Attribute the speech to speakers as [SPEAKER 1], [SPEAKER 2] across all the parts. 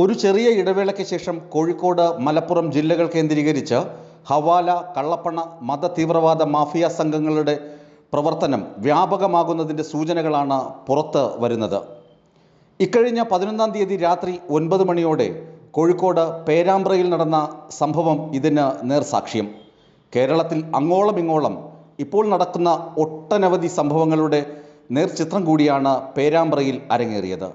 [SPEAKER 1] ഒരു ചെറിയ ഇടവേളയ്ക്ക് ശേഷം കോഴിക്കോട് മലപ്പുറം ജില്ലകൾ കേന്ദ്രീകരിച്ച് ഹവാല കള്ളപ്പണ മത തീവ്രവാദ മാഫിയ സംഘങ്ങളുടെ പ്രവർത്തനം വ്യാപകമാകുന്നതിന്റെ സൂചനകളാണ് പുറത്ത് വരുന്നത്. ഇക്കഴിഞ്ഞ പതിനൊന്നാം തീയതി രാത്രി ഒൻപത് മണിയോടെ കോഴിക്കോട് പേരാമ്പ്രയിൽ നടന്ന സംഭവം ഇതിന് നേർസാക്ഷ്യം. കേരളത്തിൽ അങ്ങോളം ഇങ്ങോളം ഇപ്പോൾ നടക്കുന്ന ഒട്ടനവധി സംഭവങ്ങളുടെ നേർചിത്രം കൂടിയാണ് പേരാമ്പ്രയിൽ അരങ്ങേറിയത്.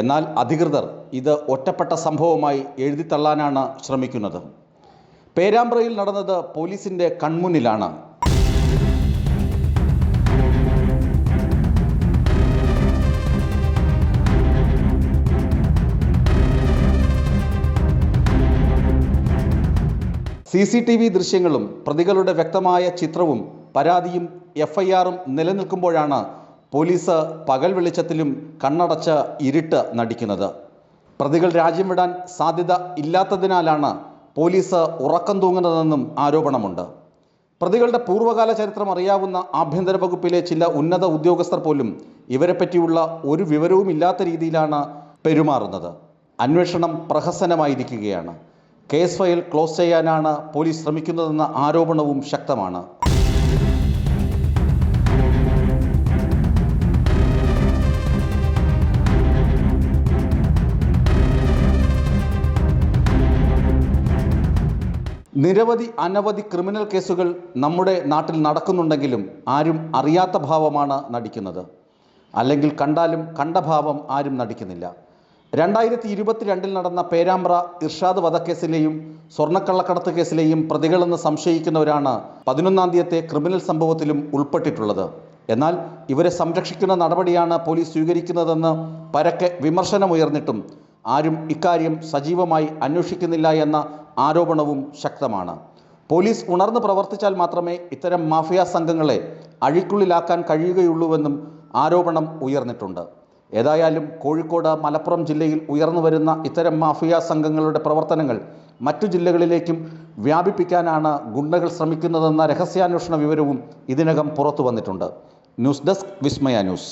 [SPEAKER 1] എന്നാൽ അധികൃതർ ഇത് ഒറ്റപ്പെട്ട സംഭവമായി എഴുതിത്തള്ളാനാണ് ശ്രമിക്കുന്നത്. പേരാമ്പ്രയിൽ നടന്നത് പോലീസിന്റെ കൺമുന്നിലാണ്. സി സി ടി വി ദൃശ്യങ്ങളും പ്രതികളുടെ വ്യക്തമായ ചിത്രവും പരാതിയും എഫ്ഐആറും നിലനിൽക്കുമ്പോഴാണ് പോലീസ് പകൽ വെളിച്ചത്തിലും കണ്ണടച്ച് ഇരുട്ട് നടിക്കുന്നത്. പ്രതികൾ രാജ്യം വിടാൻ സാധ്യത ഇല്ലാത്തതിനാലാണ് പോലീസ് ഉറക്കം തൂങ്ങുന്നതെന്നും ആരോപണമുണ്ട്. പ്രതികളുടെ പൂർവകാല ചരിത്രം അറിയാവുന്ന ആഭ്യന്തര വകുപ്പിലെ ചില ഉന്നത ഉദ്യോഗസ്ഥർ പോലും ഇവരെപ്പറ്റിയുള്ള ഒരു വിവരവും ഇല്ലാത്ത രീതിയിലാണ് പെരുമാറുന്നത്. അന്വേഷണം പ്രഹസനമായിരിക്കുകയാണ്. കേസ് ഫയൽ ക്ലോസ് ചെയ്യാനാണ് പോലീസ് ശ്രമിക്കുന്നതെന്ന ആരോപണവും ശക്തമാണ്. നിരവധി അനവധി ക്രിമിനൽ കേസുകൾ നമ്മുടെ നാട്ടിൽ നടക്കുന്നുണ്ടെങ്കിലും ആരും അറിയാത്ത ഭാവമാണ് നടിക്കുന്നത്. അല്ലെങ്കിൽ കണ്ടാലും കണ്ട ഭാവം ആരും നടിക്കുന്നില്ല. രണ്ടായിരത്തി ഇരുപത്തിരണ്ടിൽ നടന്ന പേരാമ്പ്ര ഇർഷാദ് വധക്കേസിലെയും സ്വർണക്കള്ളക്കടത്ത് കേസിലെയും പ്രതികളെന്ന് സംശയിക്കുന്നവരാണ് പതിനൊന്നാം തീയതി ക്രിമിനൽ സംഭവത്തിലും ഉൾപ്പെട്ടിട്ടുള്ളത്. എന്നാൽ ഇവരെ സംരക്ഷിക്കുന്ന നടപടിയാണ് പോലീസ് സ്വീകരിക്കുന്നതെന്ന് പരക്കെ വിമർശനമുയർന്നിട്ടും ആരും ഇക്കാര്യം സജീവമായി അന്വേഷിക്കുന്നില്ല എന്ന ആരോപണവും ശക്തമാണ്. പോലീസ് ഉണർന്ന് പ്രവർത്തിച്ചാൽ മാത്രമേ ഇത്തരം മാഫിയ സംഘങ്ങളെ അഴിക്കുള്ളിലാക്കാൻ കഴിയുകയുള്ളൂവെന്നും ആരോപണം ഉയർന്നിട്ടുണ്ട്. ഏതായാലും കോഴിക്കോട് മലപ്പുറം ജില്ലയിൽ ഉയർന്നു വരുന്ന ഇത്തരം മാഫിയ സംഘങ്ങളുടെ പ്രവർത്തനങ്ങൾ മറ്റു ജില്ലകളിലേക്കും വ്യാപിപ്പിക്കാനാണ് ഗുണ്ടകൾ ശ്രമിക്കുന്നതെന്ന രഹസ്യാന്വേഷണ വിവരവും ഇതിനകം പുറത്തു വന്നിട്ടുണ്ട്. News desk Vismaya news.